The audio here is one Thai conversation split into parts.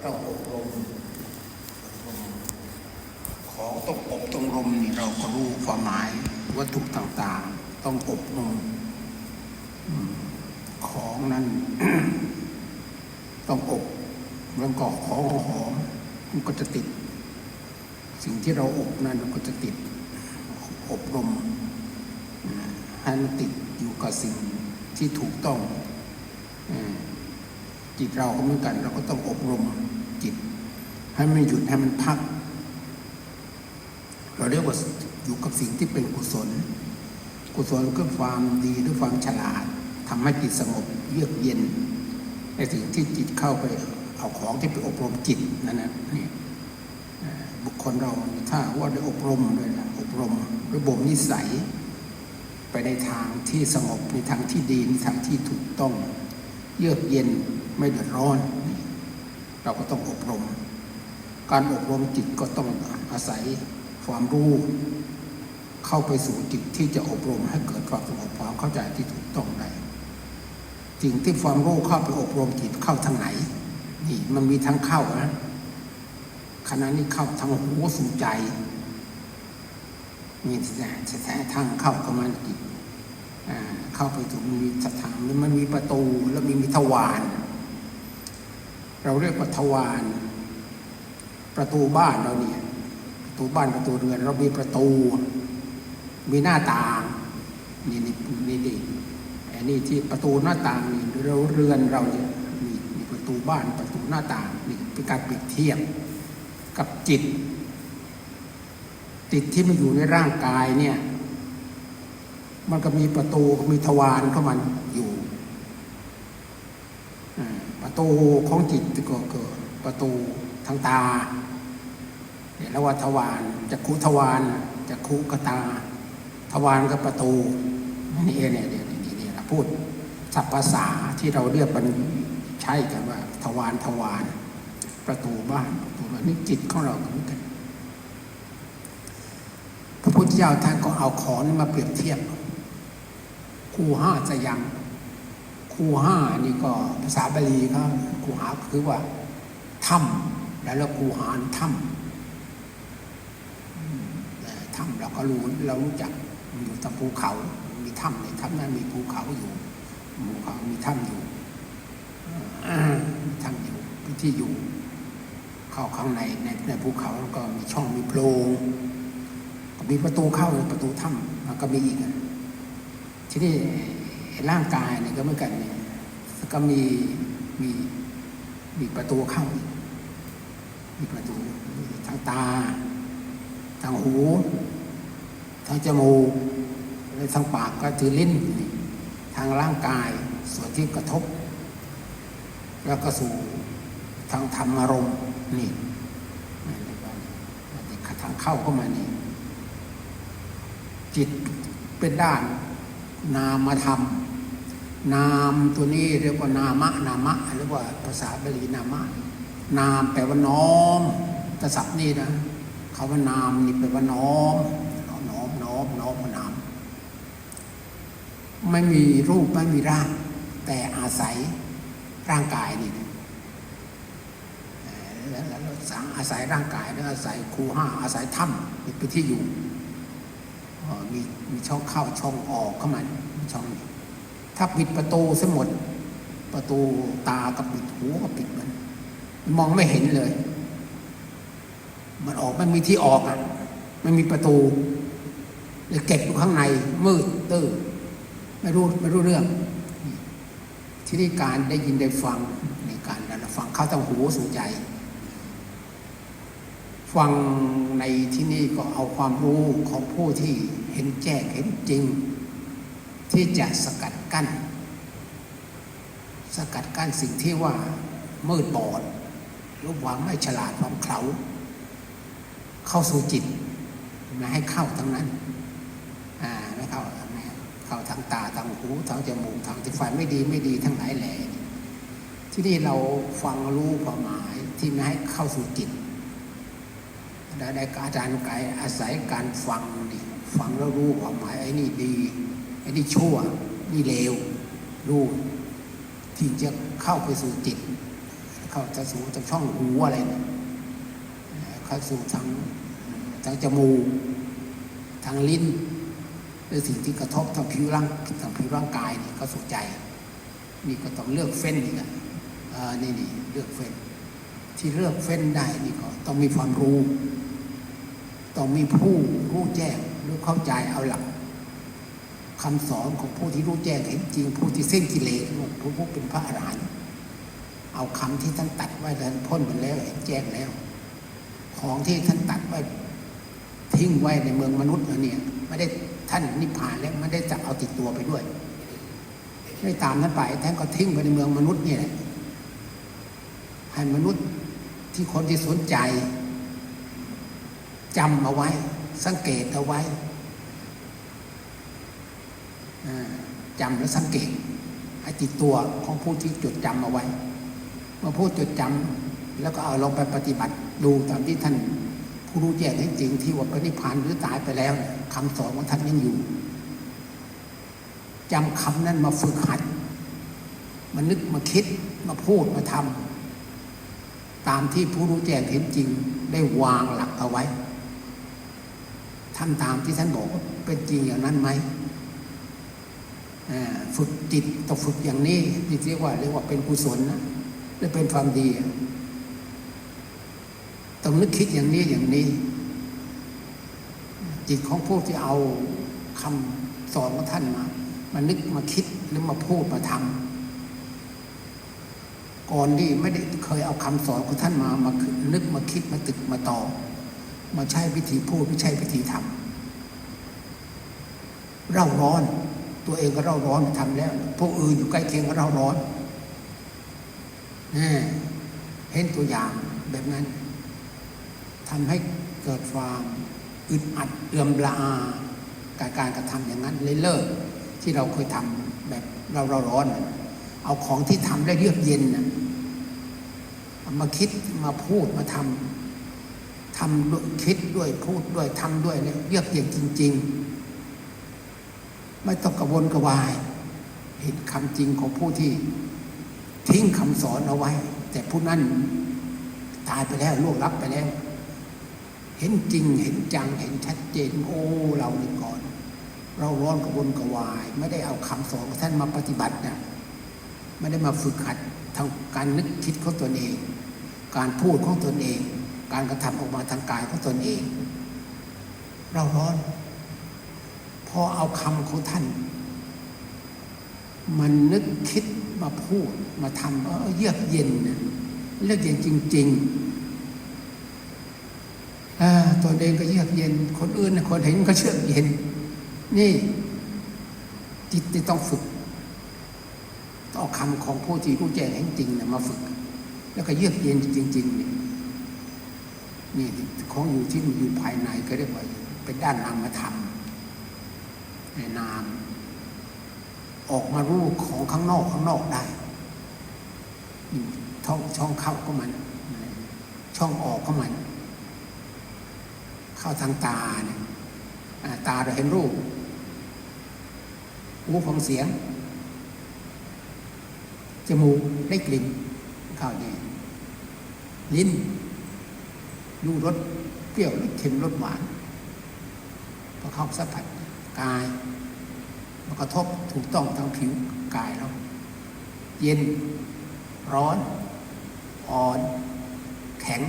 เราอบรมของต้องอบต้องรมนี่เราก็รู้ความหมายวัตถุต่างๆ ต้องอบรมของนั้นต้องอบแล้วก็ของหอมมันก็จะติด สิ่งที่เราอบนั้นมันก็จะติดอบรมให้มันติดอยู่กับสิ่งที่ถูกต้องอ จิตเราก็เหมือนกัน เราก็ต้องอบรมจิต ให้มันหยุดให้มันพัก เราเรียกว่าอยู่กับสิ่งที่เป็นกุศล กุศลก็ความดีหรือความฉลาดทำให้จิตสงบเยือกเย็น ในสิ่งที่จิตเข้าไปเอาของที่ไปอบรมจิตนั่นนะนี่บุคคลเราถ้าว่าได้อบรมด้วยนะอบรมด้วยบ่มนิสัย ไปในทางที่สงบในทางที่ดีในทางที่ถูกต้อง เยือกเย็น ไม่เดือดร้อน เราก็ต้องอบรม การอบรมจิตก็ต้องอาศัยความรู้ เข้าไปสู่จิตที่จะอบรมให้เกิดความสงบความเข้าใจที่ถูกต้องได้สิ่งที่ความรู้เข้าไปอบรมจิตเข้าทางไหน นี่มันมีทั้งเข้านะขณะนี้เข้าทางหูสู่ใจมีแต่แต่ทางเข้าเข้ามาในจิตอ่าเข้าไปถึงมีสถานมันมีประตูแล้วมีมีทวาร เราเรียกว่าทวารประตูบ้านเราเนี่ยประตูบ้านประตูเรือน เรามีประตู มีหน้าต่างนี่นี่นี่นี่อันนี้ที่ประตูหน้าต่างนี่เราเรือนเราเนี่ยมีมีประตูบ้านประตูหน้าต่างนี่เป็นการเปรียบเทียบกับจิต จิตที่มันอยู่ในร่างกายเนี่ยมันก็มีประตูมีทวารเข้ามันอยู่ ประตูของจิตก็เกิดประตูทางตาเนี่ยแล้วว่าทวารจะคุทวารจะคุกตา ทวารกับประตูนี่เองเนี่ยเนี่ยนี่นี่เราพูดศัพท์ภาษาที่เราเรียกมันใช้กันว่า ทวารทวารประตูบ้านประตูบ้านนี่จิตของเราเหมือนกัน พระพุทธเจ้าท่านก็เอาขอนมาเปรียบเทียบคู่ห้าจะยัง คูห้านี่ก็ภาษาบาลีเขาคูหาคือว่าถ้ำแล้วแล้วคู่หานถ้ำถ้ำเราก็รู้เรารู้จักอยู่ตามภูเขา มีถ้ำในถ้ำนั้นมีภูเขาอยู่ภูเขามีถ้ำอยู่มีถ้ำอยู่ที่อยู่ เข้าข้างในในในภูเขาแล้วก็มีช่องมีโพรงก็มีประตูเข้าประตูถ้ำมันก็มีอีกทีนี้ ร่างกายเนี่ยก็เหมือนกันเนี่ยก็มีมีมีประตูเข้าอีกมีประตูทางตา ทางหู ทางจมูกและทางปากก็คือลิ้น ทางร่างกายส่วนที่กระทบ แล้วก็สู่ทางธรรมอารมณ์นี่ทางเข้าเข้ามานี่จิตเป็นด้านนามธรรม นามตัวนี้เรียกว่านามะนามะหรือว่าภาษาบาลีนามะ นามแปลว่าน้อมแต่ศัพท์นี่นะคำว่านามนี่แปลว่าน้อมน้อมน้อมน้อมนาม ไม่มีรูปไม่มีร่าง แต่อาศัยร่างกายนี่แล้วสังอาศัยร่างกายแล้วอาศัยครูห้าอาศัยถ้ำเป็นที่อยู่มีมีช่องเข้าช่องออกเข้ามาช่องนี้ ถ้าปิดประตูซะหมด ประตูตากับปิดหูก็ปิดมัน มองไม่เห็นเลย มันออกไม่มีที่ออกอะไม่มีประตูเลยเก็บอยู่ข้างใน มืดตื้อไม่รู้ไม่รู้เรื่อง ที่นี่การได้ยินได้ฟังในการได้นฟังเข้าทางหูสู่ใจ ฟังในที่นี่ก็เอาความรู้ของผู้ที่เห็นแจ้งเห็นจริง ที่จะสกัด กั้น สกัดกั้นสิ่งที่ว่ามืดบอดรูปวางไม่ฉลาดความเขาเข้าสู่จิตม่ให้เข้าทั้งนั้นอ่าไม่เข้าทางไม่เข้าทางตาทางหูทางจมูกทางที่ฝ่ายไม่ดีไม่ดีทั้งหลายแหล่ที่นี่เราฟังรู้ความหมายที่ไม่ให้เข้าสู่จิตได้ได้อาจารย์ไกายอาศัยการฟังนี่ฟังแล้วรู้ความหมายไอ้นี่ดีไอ้นี่ชั่ว นี่เลวรู้ที่จะเข้าไปสู่จิต เข้าจะสู่จากช่องหูอะไรเนี่ยเข้าสู่ทางทางจมูกทางลิ้นหรือสิ่งที่กระทบทางผิวร่างทางผิวร่างกายนี่ก็สู่ใจ นี่ก็ต้องเลือกเฟ้นอีกอะอ่านี่นี่เลือกเฟ้นที่เลือกเฟ้นได้นี่ก็ต้องมีความรู้ ต้องมีผู้รู้แจ้งหรือเข้าใจเอาหลัก คำสอนของผู้ที่รู้แจ้งเห็นจริง ผู้ที่เส้นกิเลสผู้ผู้เป็นพระอรหันต์เอาคำที่ท่านตัดไว้แล้วพ้นไปแล้วเห็นแจ้งแล้ว ของที่ท่านตัดไว้ทิ้งไว้ในเมืองมนุษย์เนี่ยไม่ได้ท่านนิพพานแล้วไม่ได้จะเอาติดตัวไปด้วยไม่ตามท่านไปท่านก็ทิ้งไปในเมืองมนุษย์นี่แหละให้มนุษย์ที่คนที่สนใจจำเอาไว้ สังเกตเอาไว้ จำและสังเกตให้ติดตัวของผู้ที่จดจำเอาไว้ เมื่อผู้จดจำแล้วก็เอาลงไปปฏิบัติดูตามที่ท่านผู้รู้แจ้งให้จริงที่ว่าพระนิพพานหรือตายไปแล้วคำสอนของท่านยังอยู่จำคำนั้นมาฝึกหัดมานึกมาคิดมาพูดมาทำตามที่ผู้รู้แจ้งเห็นจริง ได้วางหลักเอาไว้ทำตามที่ท่านบอกเป็นจริงอย่างนั้นไหม ฝึกจิตต้องฝึกอย่างนี้ที่เรียกว่าเรียกว่าเป็นกุศลนะและเป็นความดีต้องนึกคิดอย่างนี้อย่างนี้ จิตของผู้ที่เอาคำสอนของท่านมามานึกมาคิดหรือมาพูดมาทำก่อนที่ไม่ได้เคยเอาคำสอนของท่านมามานึกมาคิดมาตึกมาต่อ มาใช้วิธีพูดไม่ใช่วิธีทำเร่าร้อน ตัวเองก็เราร้อนทำแล้วพวกอื่นอยู่ใกล้เคียงก็เราร้อนนี่เห็นตัวอย่างแบบนั้นทำให้เกิดความอึดอัดเอื่อมละอาการการกระทำอย่างนั้นเลยเลิกที่เราเคยทำแบบเราเราร้อน เอาของที่ทำได้เยือกเย็นนะเอามาคิดมาพูดมาทำทำด้วยคิดด้วยพูดด้วยทำด้วยเนี่ยเยือกเย็นจริง ๆ ไม่ต้องกระวนกระวายเห็นคำจริงของผู้ที่ ทิ้งคำสอนเอาไว้ แต่ผู้นั้นตายไปแล้วล่วงลับไปแล้ว เห็นจริงเห็นจังเห็นชัดเจน โอ้เรานี่ก่อน เราร้อนกระวนกระวาย ไม่ได้เอาคำสอนของท่านมาปฏิบัตินะไม่ได้มาฝึกหัดทางการนึกคิดของตนเอง การพูดของตนเอง การกระทำออกมาทางกายของตนเอง เราร้อน พอเอาคำของท่าน มันนึกคิดมาพูดมาทำเออเยือกเย็นนะเยือกเย็นจริงๆอตัวเองก็เยือกเย็น คนอื่นคนเห็นก็เชือกเย็น นี่จิตที่ต้องฝึกต้องเอาคำของผู้ที่รู้แจ้งเห็นจริงนะมาฝึก แล้วก็เยือกเย็นจริงๆนี่นี่ของอยู่ที่มันอยู่ภายในก็เรียกว่าเป็นด้านนามธรรม ในนามออกมารู้ของข้างนอกข้างนอกได้ช่องช่องเข้าก็มัน ช่องออกก็มัน เข้าทางตาเนี่ยตาเราเห็นรูปหูฟังเสียง จมูกได้กลิ่นเข้าเนี่ยลิ้นดูรสเปรี้ยวรสเค็มรสหวานพอเข้าสัมผัส กายมันกระทบถูกต้องทางผิวกายเราเย็นร้อน อ่อน แข็ง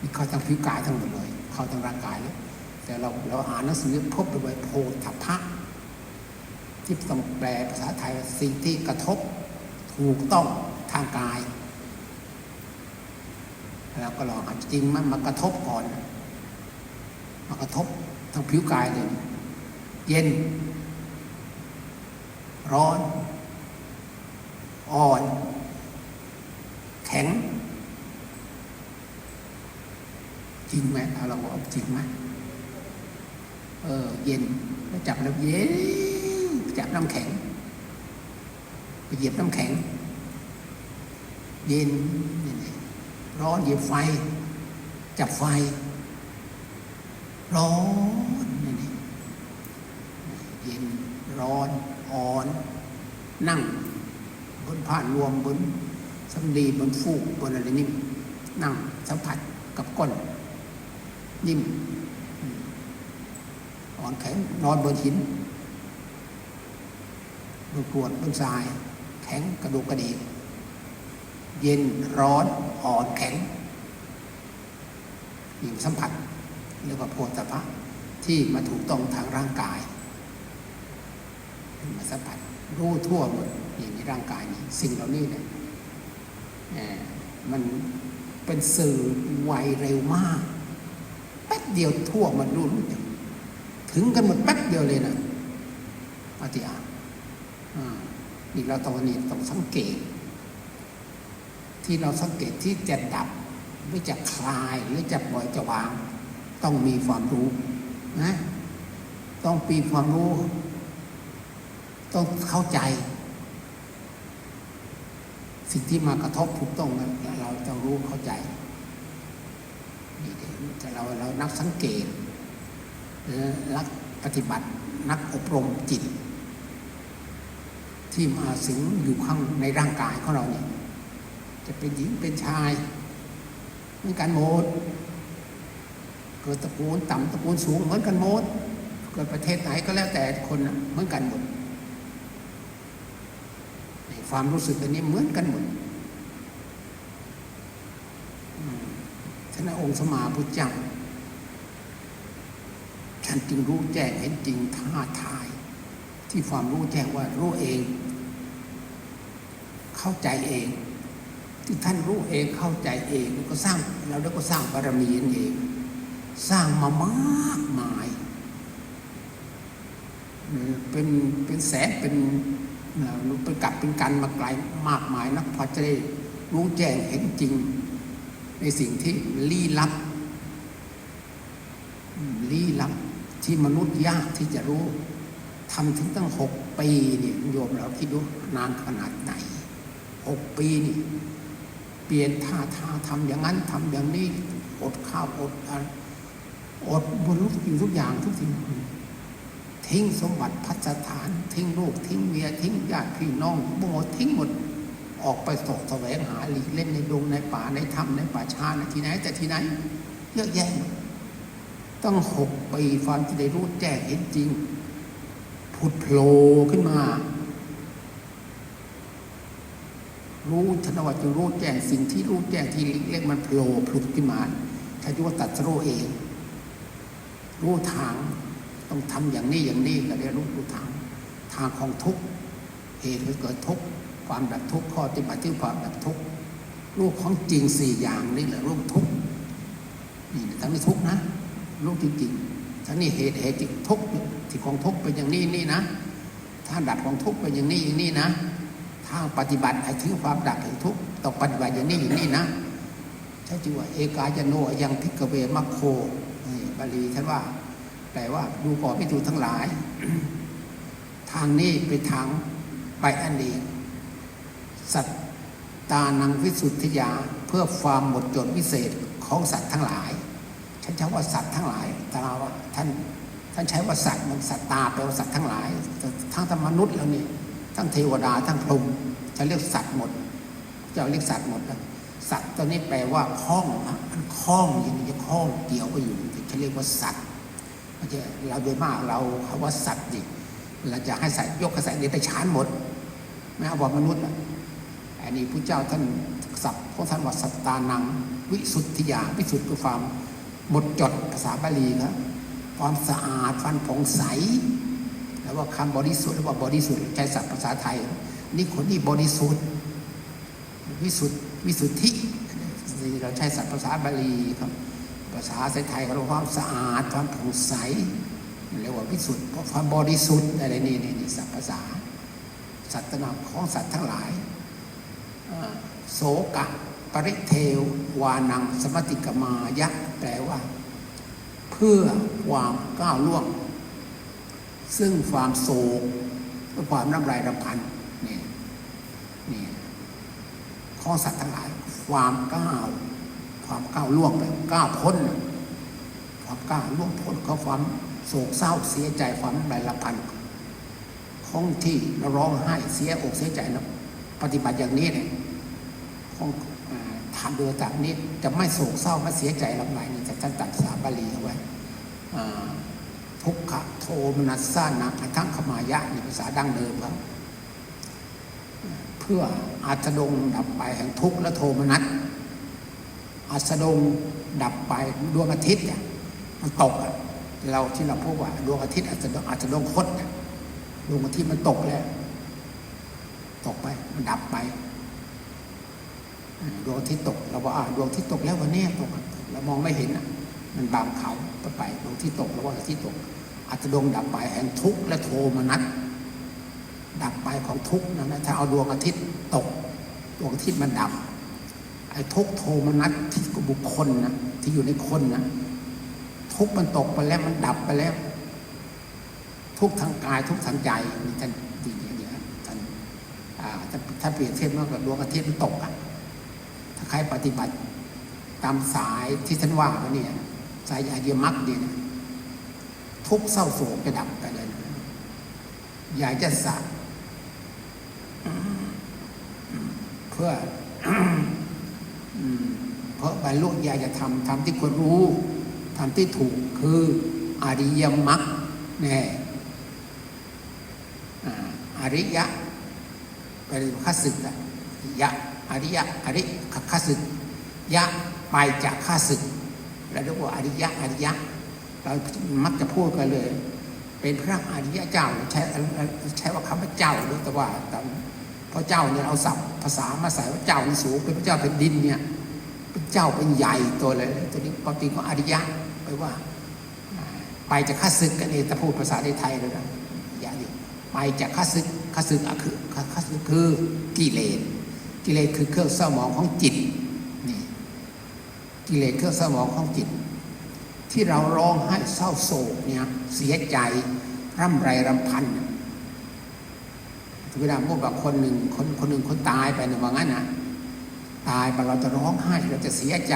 นี่เข้าทางผิวกายทั้งหมดเลย เข้าทางร่างกายแล้วแต่เราเราอ่านหนังสือพบไปไว้โพธพะที่ต้องแปลภาษาไทยสิ่งที่กระทบถูกต้องทางกายเราก็ลองอจริงมันมากระทบก่อนมากระทบ ทางผิวกายเลย เย็น ร้อน อ่อน แข็ง จริงไหมเอาเราบอกจริงไหมเออ เย็นแล้วจับแล้วเย็นจับน้ำแข็งไปเหยียบน้ำแข็ง เย็นร้อนเหยียบไฟ จับไฟ ร้อนนี่เย็นร้อนอ่อน นั่ง บนผ่านรวมบนสำลีบนฟูกบนอะไรนิ่มนั่งสัมผัสกับก้น นิ่มอ่อนแข็งนอนบนหินบนกรวดบนทราย แข็งกระดูกกระดีกเย็นร้อนอ่อนแข็งนี่สัมผัส เรียกว่าโพธพะที่มาถูกต้องทางร่างกายมาสัมผัสรู้ทั่วหมดนี่ในร่างกายนี้สิ่งเหล่านี้เนี่ยมันเป็นสื่อไวเร็วมากแป๊บเดียวทั่วมันรู้รู้จักถึงกันหมดแป๊บเดียวเลยนะปฏิอาอ่านี่เราต้องนี่ต้องสังเกต ที่เราสังเกตที่จะดับหรือจะคลายหรือจะปล่อยจะวาง ต้องมีความรู้นะต้องปีความรู้ ต้องเข้าใจ สิ่งที่มากระทบถูกต้องนะเราต้องรู้เข้าใจนี่เดี๋ยวแต่เราเรานักสังเกตนักปฏิบัตินักอบรมจิต ที่มาสิงอยู่ข้างในร่างกายของเราเนี่ยจะเป็นหญิงเป็นชายเหมือนกันหมด เกิดตระกูลต่ำตระกูลสูงเหมือนกันหมดเกิดประเทศไหนก็แล้วแต่คนเหมือนกันหมดนี่ความรู้สึกอันนี้เหมือนกันหมดอืมฉะนั้นองค์สมาพุทธเจ้าฉันจึงรู้แจ้งเห็นจริงท่าทาย ที่ความรู้แจ้งว่ารู้เอง เข้าใจเอง ที่ท่านรู้เองเข้าใจเองก็สร้างเราแล้วก็สร้างบารมีเอง สร้างมามากมายเป็นเป็นแสนเป็นเป็นกับเป็นกันมาไกลมากมายนักพอจะได้รู้แจ้งเห็นจริง ในสิ่งที่ลี้ลับ ลี้ลับที่มนุษย์ยากที่จะรู้ทำถึงตั้งหกปีเนี่ยโยมเราคิดดูนานขนาดไหนหกปีนี่ เปลี่ยนท่าทางทำอย่างนั้นทำอย่างนี้อดข้าวอดอะไร อดบนทุกสิ่งทุกอย่างทุกสิ่งทิ้งสมบัติพัฒฐาน ทิ้งลูกทิ้งเมียทิ้งญาติพี่น้องหมดทิ้งหมดออกไปสกแสวงหาหลีกเล่นในดงในป่าในถ้ำในป่าชาในที่ไหน แต่ที่ไหนเยอะแยะต้องหกปีความที่ได้รู้แจ้งเห็นจริง ผุดโผล่ขึ้นมา รู้ชนวัตจะรู้แจ้งสิ่งที่รู้แจ้งที่เล็กๆมันโผล่พลุดขึ้นมาถ้ายุว่าตัดสรู้เอง รู้ทาง ต้องทำอย่างนี้อย่างนี้ก็เรียกรู้รู้ทาง ทางของทุกเหตุให้เกิดทุกความดับทุกข์ข้อปฏิบัติที่ความดับทุกรูปของจริงสี่อย่างนี่แหละรูปทุกนี่ทั้งนี้ทุกนะรูปจริงๆทั้งนี้เหตุเหตุทุกที่ของทุกเป็นอย่างนี้นี่นะถ้าดับของทุกเป็นอย่างนี้อย่างนี้นะทาปฏิบัติให้ถึงความดับแห่งทุกต้องปฏิบัติอย่างนี้อย่างนี้นะใช่จริว่าเอกายโนยังพิกเวมัคโค บาลีท่านว่าแปลว่าดูก่อนพิจูทั้งหลาย ทางนี้เป็นทางไปอันดีสัตตานังวิสุทธิยาเพื่อความหมดจดวิเศษของสัตว์ทั้งหลายฉันใช้ว่าสัตว์ทั้งหลายตาว่าท่านท่านใช้ว่าสัตว์มันสัตตาแปลว่าสัตว์ทั้งหลาย ทั้งธรรมนุษย์แล้วนี่ทั้งเทวดาทั้งพรหมจะเรียกสัตว์หมดจะเรียกสัตว์หมดนะสัตว์ตัวนี้แปลว่าคล้องนะมันคล้องอย่างนี้จะคล้องเกี่ยวไปอยู่ จะเรียกว่าสัตว์ไม่ใช่เราโดยมากเราคำว่าสัตว์ดิเราจะให้สัตว์ยกกระแสเดรัจฉานหมด ไม่เอาว่ามนุษย์อันนี้พระเจ้าท่านสับของท่านว่าสัตตานัง วิสุทธิยาวิสุทธิคือความหมดจดภาษาบาลีครับความสะอาดความผ่องใสแล้วว่าคำบริสุทธิ์หรือว่าบริสุทธิ์ใช้ศัพท์ภาษาไทย นี่คนที่บริสุทธิ์วิสุทธิวิสุทธิเราใช้ศัพท์ภาษาบาลีครับ ภาษาไทยเราความสะอาดความผ่องใสเรียกว่าวิสุทธิ์เพราะความบริสุทธิ์อะไรนี่นี่นี่ศัพภาษา สัตว์นามของสัตว์ทั้งหลายโสกะปริเทววานังสมติกมายะ แปลว่า เพื่อความก้าวล่วง ซึ่งความโศกและความน้ำลายรำพันนี่นี่ขอสัตว์ทั้งหลาย ความก้าว ความก้าวล่วงไปก้าวพ้น ความก้าวล่วงพ้นเขาความโศกเศร้าเสียใจความน้ำลายพันของที่เราร้องไห้เสียอกเสียใจนะปฏิบัติอย่างนี้เนี่ยของอ่าทานโดยต่างนี้จะไม่โศกเศร้าไม่เสียใจลำไรนี่แต่ท่านตัดสาบาลีเอาไว้ทุกขะโทมนัสสานะทั้งขมายะในภาษาดั้งเดิมครับ เพื่ออาสดงดับไปแห่งทุกข์และโทมนัส อาสดงดับไปดวงอาทิตย์เนี่ยมันตกอะเราที่เราพูดว่าดวงอาทิตย์อาจจะอาจจะดวงคดเนี่ยดวงอาทิตย์มันตกแล้ว ตกไปมันดับไปดวงอาทิตย์ตกเราว่าอ่าดวงอาทิตย์ตกแล้ววันนี้ตกเรามองไม่เห็นอะ มันบางเขาไปไปดวงอาทิตย์ตกแล้วว่าอาทิตย์ตกอาจจะดวงดับไปแห่งทุกข์และโทมนัสดับไปของทุกข์นะนะถ้าเอาดวงอาทิตย์ตก ดวงอาทิตย์มันดับ ไอ้ทุกโทมนัสที่กบุคคลนะที่อยู่ในคนนะทุกมันตกไปแล้วมันดับไปแล้ว ทุกทางกาย ทุกทางใจนี่ท่านดีอย่างนี้ท่านถ้าถ้าเปรียบเทียบมากกับดวงอาทิตย์มันตกอะถ้าใครปฏิบัติ ตามสายที่ท่านว่ามาเนี่ย สายอาเยมักเนี่ยนทุกเศร้าโศกจะดับไปเลยอยากจะสะเพื่อ เพราะบรรลุอยากจะทำทำที่ควรรู้ทำที่ถูกคืออริยมรรคแน่อ่าอริยะเป็นข้าศึกอะยะอริยะอริข้าศึกยะไปจากข้าศึกแล้วเรียกว่าอริยะอริยะ เรามักจะพูดกันเลย เป็นพระอริยะเจ้าใช้ใช้ว่าคำว่าเจ้าด้วยแต่ว่าแต่ พระเจ้าเนี่ยเอาศัพท์ภาษามาใส่ว่าเจ้านี่สูงเป็นพระเจ้าเป็นดินเนี่ยเป็นเจ้าเป็นใหญ่ตัวเลยตัวนี้ความจริงก็อริยะไปว่า ไปจากข้าศึกกันเองถ้าพูดภาษาในไทยเลยนะอย่างนี้ไปจากข้าศึกข้าศึกอะคือข้าศึกคือกิเลสกิเลสคือเครื่องเศร้าหมองของจิตนี่กิเลสเครื่องเศร้าหมองของจิต ที่เราร้องไห้เศร้าโศกเนี่ยเสียใจร่ำไรรำพันเนี่ย เวลาพูดกับคนหนึ่งคนคนหนึ่งคนตายไปเนี่ยว่างั้นนะตายไปเราจะร้องไห้เราจะเสียใจ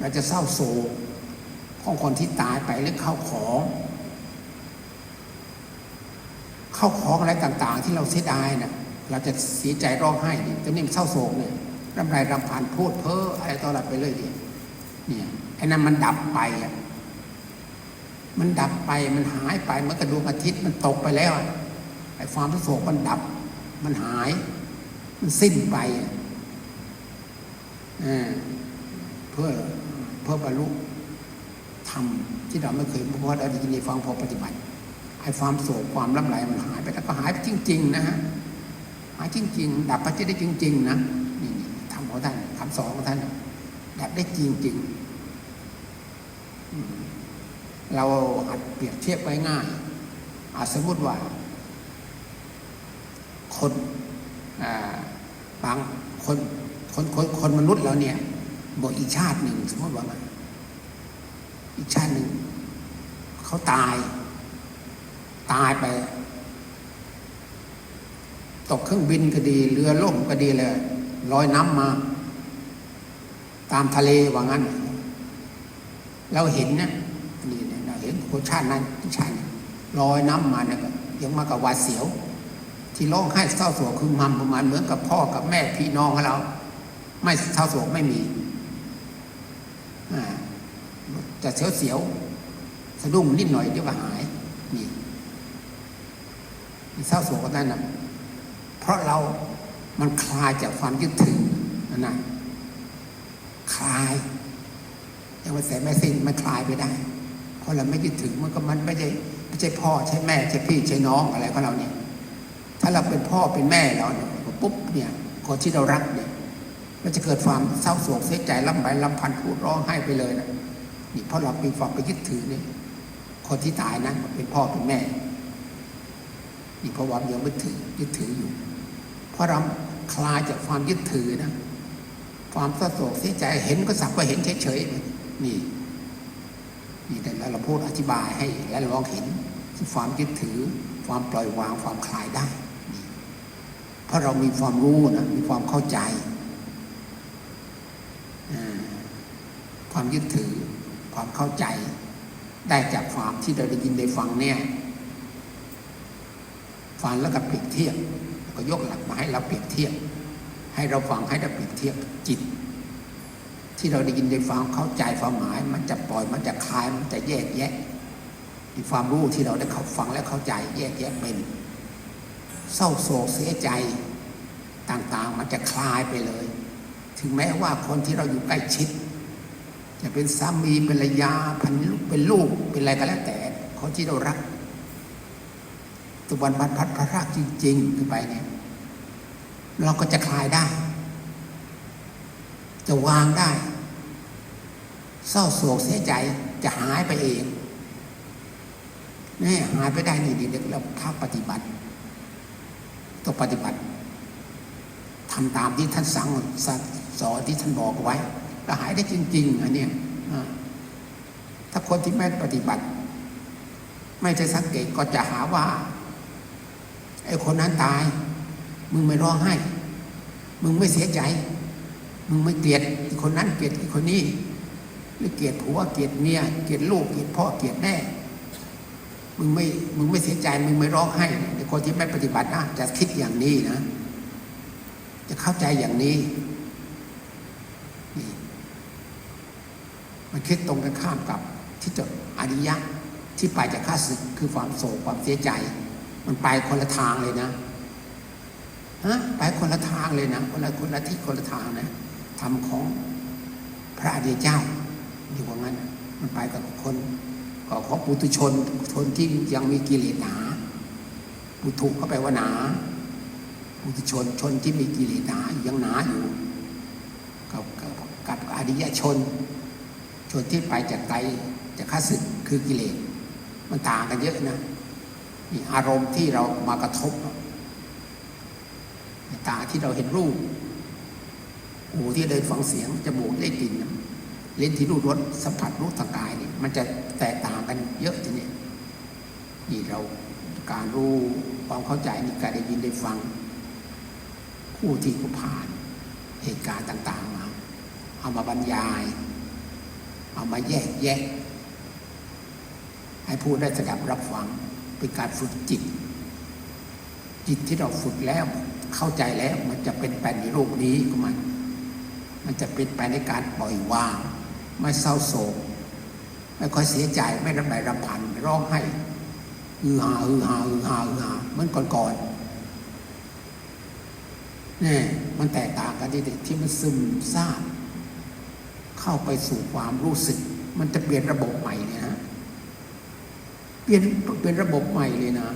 เราจะเศร้าโศกของคนที่ตายไปหรือเข้าของเข้าของอะไรต่าง ๆ ที่เราเสียดายน่ะเราจะเสียใจร้องไห้ดิแต่นี่มเศร้าโศกเนี่ยรำไรรำพันพูดเพ้ออะไรต่ออะไรไปเลยดิเนี่ยไอ้นั้นมันดับไปอะมันดับไปมันหายไปเหมื่อนกระดวงอาทิตย์มันตกไปแล้วไอ้ความทุกข์โศกมันดับ มันหาย มันสิ้นไปเเพื่อเพื่อบรรลุธรรมที่เราไม่เคยเพราะเราได้ยินได้ฟังพอปฏิบัติไอ้ความโศกความลำไรมันหายไปแล้วก็หายไปจริง ๆ นะฮะหายจริง ๆ ดับไปจะได้จริง ๆ นะนี่ทำของท่านคำสอนของท่านดับได้จริง ๆ เราอาจเปรียบเทียบไว้ง่ายอาจสมมติว่า คนบางคนคนคนคนมนุษย์เราเนี่ย บอกอีกชาติหนึ่งสมมติว่าอีกชาติหนึ่งเขาตาย ตายไป ตกเครื่องบินก็ดี เรือล่มก็ดีเลยลอยน้ำมา ตามทะเลว่างั้น เราเห็นนะนี่เนี่ยเราเห็นคนชาตินั้นชาติลอยน้ำมาเนี่ยยังมากับวาดเสียว ที่ร้องไห้เศร้าโศกคือมันประมาณเหมือนกับพ่อกับแม่พี่น้องของเรา ไม่เศร้าโศกไม่มีจะเสียวเสียวสะดุ้งนิดหน่อยเดี๋ยวก็หายนี่เศร้าโศกก็นั่นนะเพราะเรามันคลายจากความยึดถือนั่นนะคลายยังไม่แสไม่สิ้นมันคลายไปได้ เพราะเราไม่ยึดถือมันก็มันไม่ใช่ไม่ใช่พ่อใช่แม่ใช่พี่ใช่น้องอะไรของเราเนี่ยาเราเป็นพ่อเป็นแม่เราเนี่ยปุ๊บเนี่ยคนที่เรารักเนี่ยมันจะเกิดความเศร้าโศกเสียใจลำไปลำพันพูดร้องไห้ไปเลยนะนี่เพราะเราเป็นความไปยึดถือเนี่ยคนที่ตายนั้นเป็นพ่อเป็นแม่นี่เพราะว่ายังไม่ถือยึดถืออยู่เพราะเราคลายจากความยึดถือนะ ความเศร้าโศกเสียใจเห็นก็สักว่าเห็นเฉยๆนี่นี่แต่แล้วเราพูดอธิบายให้และลองเห็นความยึดถือ ความปล่อยวางความคลายได้ เพราะเรามีความรู้นะมีความเข้าใจ ความยึดถือความเข้าใจ ได้จากความที่เราได้ยินได้ฟังเนี่ยฟังแล้วก็เปรียบเทียบแล้วก็ยกหลักมาให้เราเปรียบเทียบ ให้เราฟังให้เราเปรียบเทียบจิต ที่เราได้ยินได้ฟังเข้าใจความหมาย มันจะปล่อยมันจะคลายมันจะแยกแยะดีความรู้ที่เราได้เข้าฟังและเข้าใจแยกแยะเป็น เศร้าโศกเสียใจต่างๆ มันจะคลายไปเลย ถึงแม้ว่าคนที่เราอยู่ใกล้ชิด จะเป็นสามีเป็นภรรยาพันลูกเป็นลูกเป็นอะไรก็แล้วแต่คนที่เรารักตะวันพัดพัดพระรักจริงๆขึ้นไปเนี่ย เราก็จะคลายได้ จะวางได้ เศร้าโศกเสียใจจะหายไปเองนี่หายไปได้นี่เด็กๆเราภาคปฏิบัติ ต้องปฏิบัติทำตามที่ท่านสั่งสอนที่ท่านบอกไว้แล้วหายได้จริง ๆอันเนี้ยถ้าคนที่ไม่ปฏิบัติ ไม่จะสังเกตก็จะหาว่าไอ้คนนั้นตาย มึงไม่ร้องไห้ มึงไม่เสียใจ มึงไม่เกลียดคนนั้นเกลียดคนนี้ หรือเกลียดผัวเกลียดเมียเกลียดลูกเกลียดพ่อเกลียดแม่ มึงไม่มึงไม่เสียใจมึงไม่ร้องไห้ไอ้คนที่ไม่ปฏิบัตินะจะคิดอย่างนี้นะ จะเข้าใจอย่างนี้นี่มันคิดตรงกันข้ามกับที่จดอริยะที่ไปจากข้าศึกคือความโศกความเสียใจ มันไปคนละทางเลยนะฮะไปคนละทางเลยนะคนละคนละที่คนละทางนะทำของพระอริยเจ้าอยู่ว่างั้น มันไปกับคน ของปุถุชนชนที่ยังมีกิเลสหนาปุถุเข้าไปว่าหนาปุถุชนชนที่มีกิเลสหนายังหนาอยู่กับกับกับอริยชน ชนที่ไปจากไตจากข้าศึกคือกิเลสมันต่างกันเยอะนะนี่อารมณ์ที่เรามากระทบตาที่เราเห็นรูปหูที่ได้ฟังเสียงจมูกได้กลิ่นเล่นที่รูปรสสัมผัสรู้ทางกายนี่มันจะ แตกต่างกันเยอะทีนี้นี่เราการรู้ความเข้าใจนี่การได้ยินได้ฟัง ผู้ที่เขาผ่านเหตุการณ์ต่าง ๆ มา เอามาบรรยาย เอามาแยกแยะ ให้ผู้ได้สดับรับฟังเป็นการฝึกจิต จิตที่เราฝึกแล้วเข้าใจแล้วมันจะเป็นไปในโลกนี้ก็มัน มันจะเป็นไปในการปล่อยวาง ไม่เศร้าโศก ไม่ค่อยเสียใจไม่รำไรรำพันร้องไห้ฮือฮาฮือฮาฮือฮาฮือฮาเหมือนก่อนๆนี่มันแตกต่างกันที่ที่มันซึมซาบเข้าไปสู่ความรู้สึก มันจะเปลี่ยนระบบใหม่เนี่ยนะเปลี่ยนเป็นระบบใหม่เลยนะ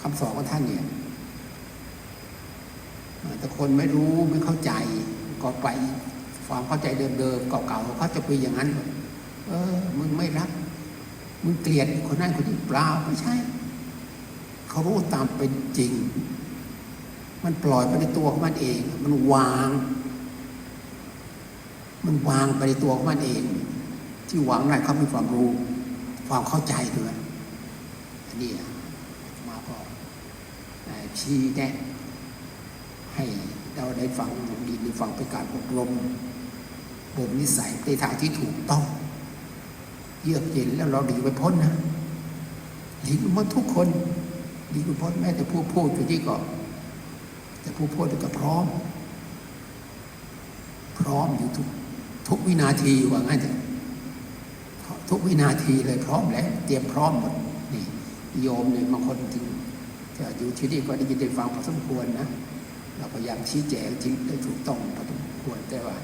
คำสอนของท่านเนี่ยแต่คนไม่รู้ไม่เข้าใจก็ไป ความเข้าใจเดิมๆเก่าๆเขาจะไปอย่างนั้นเออ มึงไม่รัก มึงเกลียดคนนั้นคนนี้เปล่าไม่ใช่ เขารู้ตามเป็นจริง มันปล่อยไปในตัวของมันเอง มันวาง มันวางไปในตัวของมันเอง ที่วางได้เขามีความรู้ ความเข้าใจด้วยอันนี้มาก็ชี้แนะให้เราได้ฟังดีได้ฟังเป็นการอบรม บ่มนิสัยในทางที่ถูกต้อง เยือกเย็นแล้วเราดีไปพ้นนะดีไปพ้นทุกคนดีไปพ้นแม้แต่ผู้พูดอยู่ที่ก็แต่ผู้พูดก็พร้อม พร้อมอยู่ทุกทุกวินาทีว่างั้นจะทุกวินาทีเลยพร้อมแล้วเตรียมพร้อมหมดนี่โยมเนี่ยบางคนถึงจะอยู่ที่นี่ก็ได้ยินได้ฟังพอสมควรนะเราพยายามชี้แจงทิ้งได้ถูกต้องพอสมควรแต่ว่า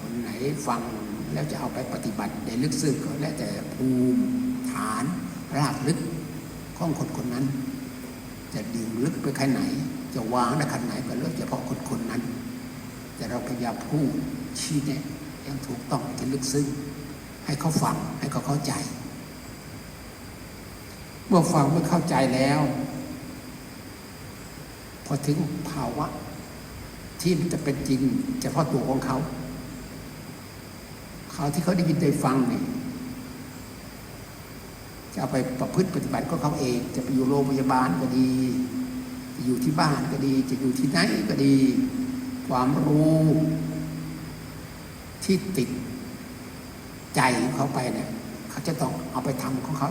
คนไหนฟังแล้วจะเอาไปปฏิบัติในลึกซึ้งก็แล้วแต่ภูมิฐานรากลึกของคนคนนั้น จะดิ่งลึกไปแค่ไหน จะวางในขนาดไหนก็เลือกเฉพาะคนคนนั้น แต่เราพยายามพูดชี้แนะอย่างถูกต้องที่ลึกซึ้งให้เขาฟังให้เขาเข้าใจ เมื่อฟังเมื่อเข้าใจแล้ว พอถึงภาวะที่มันจะเป็นจริงเฉพาะตัวของเขา ขาที่เขาได้ยินได้ฟังเนี่ยจะเอาไปประพฤติปฏิบัติก็เขาเอง จะไปอยู่โรงพยาบาลก็ดีจะอยู่ที่บ้านก็ดี จะอยู่ที่ไหนก็ดี ความรู้ที่ติดใจเขาไปเนี่ยเขาจะต้องเอาไปทำของเขา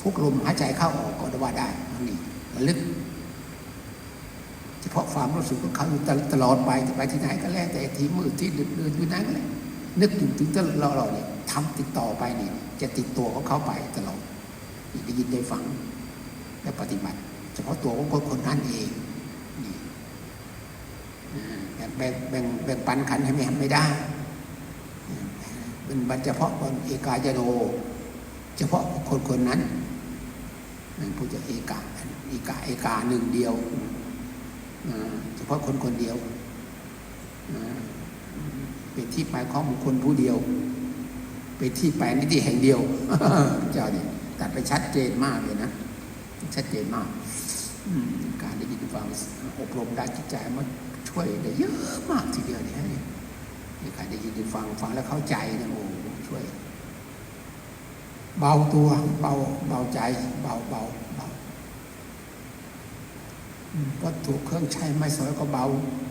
ทุกลมหายใจเข้าออกก็ได้ว่าได้มันนี่ระลึก พาะความรู้สึกของเขาอยู่ตลอดไปไปที่ไหนก็แล้วแต่ที่มืดที่ดึกดื่นอยู่ไหนก็แล้วนึกถึงถึงตลอดเราเนี่ยทำติดต่อไปนี่จะติดตัวของเขาไปตลอดได้ยินได้ฟังและปฏิบัติ เฉพาะตัวของคนคนนั้นเองนี่แบ่งแบ่งแบ่งปันขันให้ไม่ไม่ได้เป็นบัญเฉพาะคนเอกายโนเฉพาะคนคนนั้นนั่นผู้จะเอกาเอกาเอกาหนึ่งเดียว เฉพาะคนคนเดียว เป็นที่ไปของบุคคลผู้เดียว เป็นที่ไปในที่แห่งเดียวเจ้านี่ตัดไปชัดเจนมากเลยนะ ชัดเจนมากการได้ยินฟังอบรมด้านจิตใจมันช่วยได้เยอะมากทีเดียวเนี่ยการได้ยินได้ฟังฟังแล้วเข้าใจนะโอ้ช่วย เบาตัว เบาเบาใจ เบาเบา วัตถุเครื่องใช้ไม่สวยก็เบา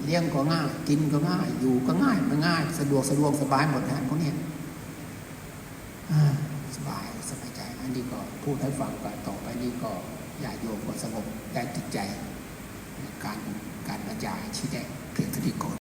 เลี้ยงก็ง่าย กินก็ง่าย อยู่ก็ง่ายมันง่าย สะดวกสะดวกสบายหมดนะพวกนี้สบายสบายใจอันนี้ก็พูดให้ฟังกันต่อไปนี้ก็อย่าโยมก็สงบได้จิตใจ การการบรรยายชี้แจงเพียงเท่านี้ก่อน